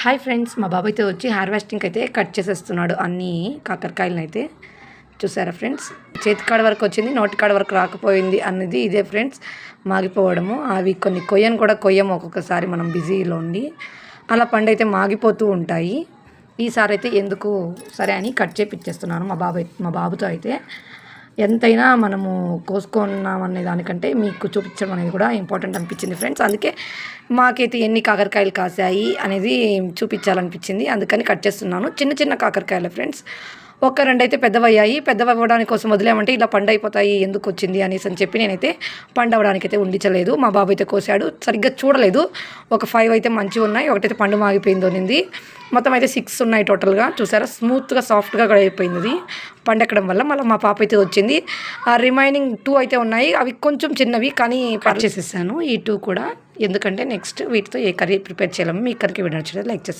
Hi friends మా బాబాయ్ అయితే వచ్చి హార్వెస్టింగ్ అయితే కట్ చేసేస్తున్నాడు. అన్ని కాకరకాయలను అయితే. చూసారా ఫ్రెండ్స్? చేతికాడ వరకు వచ్చింది నోటికాడ వరకు రాకపోయింది అన్నది ఇదే ఫ్రెండ్స్. మాగిపోవడము. అవి కొన్ని కొయ్యను కూడా కొయ్యము ఒక్కొక్కసారి మనం బిజీలో ఉండి. అలా పండు అయితే మాగిపోతూ ఉంటాయి. ఈసారి అయితే ఎందుకు సరే అని కట్ చేపిచ్చేస్తున్నాను మా బాబాయ్ మా బాబుతో అయితే. ఎంతైనా మనము కోసుకున్నామనే దానికంటే మీకు చూపించడం అనేది కూడా ఇంపార్టెంట్ అనిపించింది ఫ్రెండ్స్ అందుకే మాకైతే ఎన్ని కాకరకాయలు కాసాయి అనేది చూపించాలనిపించింది. అందుకని కట్ చేస్తున్నాను. చిన్న చిన్న కాకరకాయలు ఫ్రెండ్స్ ఒక రెండు అయితే పెద్దవయ్యాయి. పెద్దవి అవ్వడానికి కోసం వదిలేమంటే ఇలా పండు అయిపోతాయి ఎందుకు వచ్చింది అనేసి అని చెప్పి నేనైతే పండు అవ్వడానికి అయితే ఉండించలేదు. మా బాబు అయితే కోసాడు. సరిగ్గా చూడలేదు. ఒక ఫైవ్ అయితే మంచిగా ఉన్నాయి. ఒకటైతే పండు మాగిపోయింది ఉన్నింది మొత్తం అయితే సిక్స్ ఉన్నాయి టోటల్గా. చూసారా? స్మూత్గా సాఫ్ట్గా కూడా అయిపోయింది. అది పండెక్కడం వల్ల మళ్ళీ మా పాప అయితే వచ్చింది. ఆ రిమైనింగ్ టూ అయితే ఉన్నాయి. అవి కొంచెం చిన్నవి కానీ పర్చేసేసాను ఈ టూ కూడా. ఎందుకంటే నెక్స్ట్ వీటితో ఏ కర్రీ ప్రిపేర్ చేయాలని మీ కర్రీకి వినొచ్చు లైక్ చేస్తాను